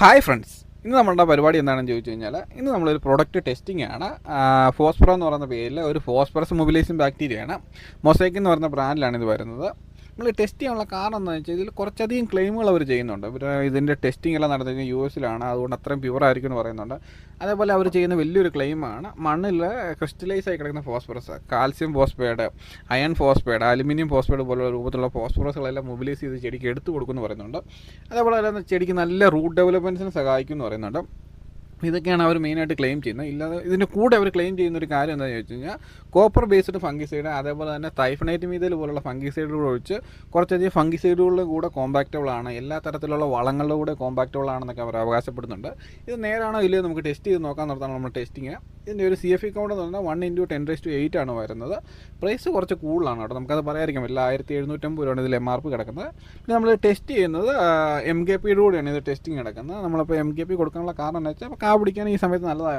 Hi friends ഇന്ന് നമ്മളുടെ പരിപാടി എന്താണെന്ന് ചോദിച്ചു കഴിഞ്ഞാൽ ഇന്ന് നമ്മളൊരു പ്രൊഡക്റ്റ് ടെസ്റ്റിംഗ് ആണ്. ഫോസ്ഫറ എന്ന് പറയുന്ന പേരിൽ ഒരു ഫോസ്ഫറസ് ബാക്ടീരിയ ആണ്. മൊസൈക്ക് എന്ന് പറയുന്ന ബ്രാൻഡിലാണ് ഇത് വരുന്നത്. നമ്മൾ ടെസ്റ്റ് ചെയ്യാനുള്ള കാരണം എന്താണെന്ന് വെച്ചാൽ ഇതിൽ കുറച്ചധികം ക്ലെയിമുകൾ അവർ ചെയ്യുന്നുണ്ട്. ഇവർ ഇതിന്റെ ടെസ്റ്റിംഗ് എല്ലാം നടത്തുന്നത് യു എസിലാണ് അതുകൊണ്ട് അത്രയും പ്യുവർ ആയിരിക്കും എന്ന് പറയുന്നുണ്ട്. അതേപോലെ അവർ ചെയ്യുന്ന വലിയൊരു ക്ലെയിമാണ് മണ്ണിൽ ക്രിസ്റ്റലൈസ് ആയി കിടക്കുന്ന phosphorus calcium phosphate iron phosphate aluminium phosphate പോലുള്ള രൂപത്തിലുള്ള ഫോസ്ഫറസുകളെല്ലാം മൊബിലൈസ് ചെയ്ത് ചെടിക്ക് എടുത്തു കൊടുക്കുമെന്ന് പറയുന്നുണ്ട്. അതേപോലെ തന്നെ ചെടിക്ക് നല്ല റൂട്ട് ഡെവലപ്മെന്റ്സിന് സഹായിക്കും എന്ന് പറയുന്നുണ്ട്. ഇതൊക്കെയാണ് അവർ മെയിനായിട്ട് ക്ലെയിം ചെയ്യുന്നത്. ഇല്ലാതെ ഇതിന്റെ കൂടെ അവർ ക്ലെയിം ചെയ്യുന്ന ഒരു കാര്യം എന്താണെന്ന് ചോദിച്ചു കഴിഞ്ഞാൽ കോപ്പർ ബേസ്ഡ് ഫംഗിസൈഡ് അതേപോലെ തന്നെ തൈഫനൈറ്റ് മീതൽ പോലുള്ള ഫംഗിസൈഡുകൾ ഒഴിച്ച് കുറച്ചധികം ഫംഗിസൈഡുകളുടെ കൂടെ കോമ്പാക്റ്റബിൾ ആണ്. എല്ലാ തരത്തിലുള്ള വളങ്ങളുടെ കൂടെ കോമ്പാക്റ്റബിൾ ആണെന്നൊക്കെ അവർ അവകാശപ്പെടുന്നുണ്ട്. ഇത് നേരാണോ ഇല്ലയോ നമുക്ക് ടെസ്റ്റ് ചെയ്ത് നോക്കാൻ നടത്താണ് നമ്മൾ ടെസ്റ്റിങ് ഇതിന്റെ ഒരു സി എഫ് അക്കൗണ്ട് കൗണ്ട് എന്ന് പറഞ്ഞാൽ one into ten raise two eight ആണ് വരുന്നത്. പ്രൈസ് കുറച്ച് കൂടുതലാണ് കേട്ടോ. നമുക്കത് പറയാതിരിക്കാൻ പറ്റില്ല. ആയിരത്തി എഴുന്നൂറ്റമ്പത് രൂപയാണ് ഇതിൽ എം ആർ പി കിടക്കുന്നത്. പിന്നെ നമ്മൾ ടെസ്റ്റ് ചെയ്യുന്നത് എം കെ പിയുടെ കൂടെയാണ് ഇത് ടെസ്റ്റിംഗ് കിടക്കുന്നത് നമ്മളിപ്പോൾ എം കെ പി കൊടുക്കാനുള്ള കാരണം എന്ന് വെച്ചാൽ കാ പിടിക്കാൻ ഈ സമയത്ത് നല്ലതാണ്